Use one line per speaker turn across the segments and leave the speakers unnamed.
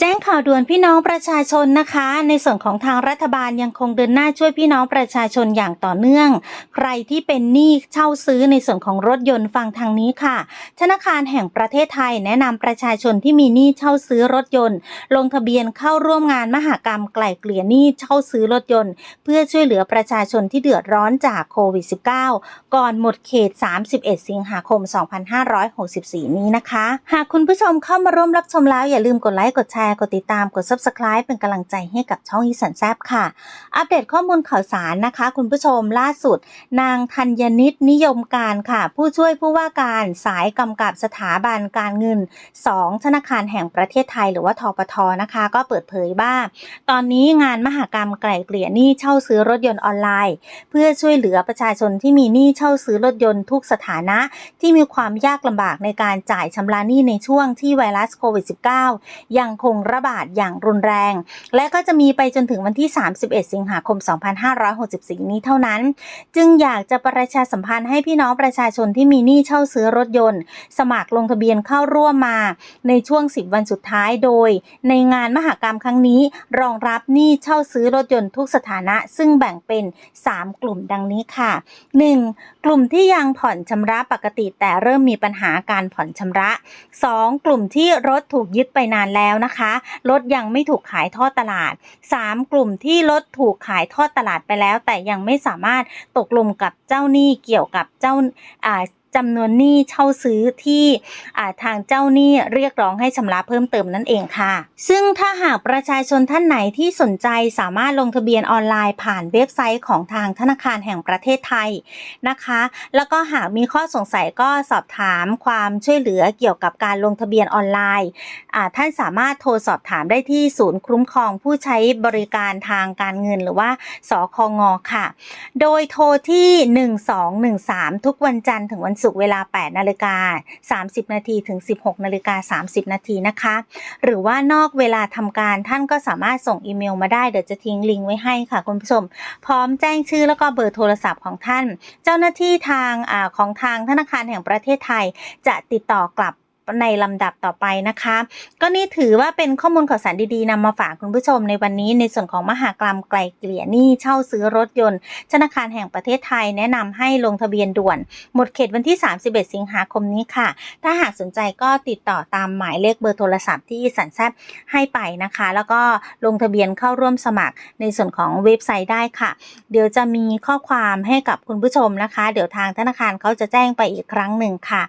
แจ้งข่าวด่วนพี่น้องประชาชนนะคะ ในส่วนของทางรัฐบาลยังคงเดินหน้าช่วยพี่น้องประชาชนอย่างต่อเนื่อง ใครที่เป็นหนี้เช่าซื้อในส่วนของรถยนต์ฟังทางนี้ค่ะ ธนาคารแห่งประเทศไทยแนะนำประชาชนที่มีหนี้เช่าซื้อรถยนต์ ลงทะเบียนเข้าร่วมงานมหกรรมไกล่เกลี่ยหนี้เช่าซื้อรถยนต์ เพื่อช่วยเหลือประชาชนที่เดือดร้อนจากโควิด -19 ก่อนหมดเขต 31 สิงหาคม 2564 นี้นะคะ หากคุณผู้ชมเข้ามาร่วมรับชมแล้วอย่าลืมกดไลค์กดแชร์กดติดตาม กด subscribe เป็นกำลังใจให้กับช่องอีสันแซบค่ะ อัปเดตข้อมูลข่าวสารนะคะ คุณผู้ชมล่าสุด นางธัญนิตนิยมการค่ะ ผู้ช่วยผู้ว่าการสายกำกับสถาบันการเงิน 2 ธนาคารแห่งประเทศไทย หรือว่าทปทนะคะ ก็เปิดเผยว่า ตอนนี้งานมหกรรมไกล่เกลี่ยหนี้เช่าซื้อรถยนต์ออนไลน์ เพื่อช่วยเหลือประชาชนที่มีหนี้เช่าซื้อรถยนต์ทุกสถานะที่มีความยากลำบากในการจ่ายชำระหนี้ในช่วงที่ไวรัสโควิด -19 ยังคงระบาดอย่างรุนแรง และก็จะมีไปจนถึงวันที่ 31 สิงหาคม 2564 นี้เท่านั้น จึงอยากจะประชาสัมพันธ์ให้พี่น้องประชาชนที่มีหนี้เช่าซื้อรถยนต์ สมัครลงทะเบียนเข้าร่วมมา ในช่วง 10 วันสุดท้ายโดย ในงานมหกรรมครั้งนี้รองรับหนี้เช่าซื้อรถยนต์ทุกสถานะ ซึ่งแบ่งเป็น 3 กลุ่มดังนี้ค่ะ 1. กลุ่มที่ยังผ่อนชำระปกติแต่เริ่มมีปัญหาการผ่อนชำระ 2. กลุ่มที่รถถูกยึดไปนานแล้วนะคะรถยังไม่ถูกขายทอดตลาด 3. กลุ่มที่รถถูกขายทอดตลาดไปแล้ว แต่ยังไม่สามารถตกลงกับเจ้าหนี้เกี่ยวกับเจ้าอ่า จำนวนหนี้เช่าซื้อที่ทางเจ้าหนี้เรียกร้องให้ชำระเพิ่มเติมนั่นเองค่ะ ซึ่งถ้าหากประชาชนท่านไหนที่สนใจสามารถลงทะเบียนออนไลน์ผ่านเว็บไซต์ของทางธนาคารแห่งประเทศไทยนะคะ แล้วก็หากมีข้อสงสัยก็สอบถามความช่วยเหลือเกี่ยวกับการลงทะเบียนออนไลน์ท่านสามารถโทรสอบถามได้ที่ศูนย์คุ้มครองผู้ใช้บริการทางการเงินหรือว่าสคงค่ะ โดยโทรที่ 1213 ทุกวันจันทร์ถึงวันศุกร์เวลา 8 นาฬิกา 30 นาทีถึง 16 นาฬิกา 30 นาทีนะคะ หรือว่านอกเวลาทำการท่านก็สามารถส่งอีเมลมาได้ เดี๋ยวจะทิ้งลิงก์ไว้ให้ค่ะคุณผู้ชม พร้อมแจ้งชื่อแล้วก็เบอร์โทรศัพท์ของท่าน เจ้าหน้าที่ทางอของทางธนาคารแห่งประเทศไทย จะติดต่อกลับ ในลำดับต่อไปนะคะ ก็นี่ถือว่าเป็นข้อมูลข่าวสารดีๆนำมาฝากคุณผู้ชมในวันนี้ในส่วนของมหากรรมไกลเกลี่ยหนี้เช่าซื้อรถยนต์ ธนาคารแห่งประเทศไทยแนะนำให้ลงทะเบียนด่วน หมดเขตวันที่ 31 สิงหาคมนี้ค่ะ ถ้าหากสนใจก็ติดต่อตามหมายเลขเบอร์โทรศัพท์ที่สันแซบให้ไปนะคะ แล้วก็ลงทะเบียนเข้าร่วมสมัครในส่วนของเว็บไซต์ได้ค่ะ เดี๋ยวจะมีข้อความให้กับคุณผู้ชมนะคะ เดี๋ยวทางธนาคารเขาจะแจ้งไปอีกครั้งหนึ่งค่ะ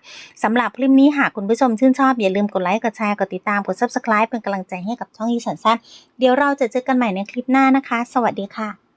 สำหรับคลิปนี้หากคุณผู้ชมชื่นชอบ อย่าลืมกดไลค์กดแชร์กดติดตามกด subscribe เป็นกำลังใจให้กับช่องอีสันสั้นเดี๋ยวเราจะเจอกันใหม่ในคลิปหน้านะคะ สวัสดีค่ะ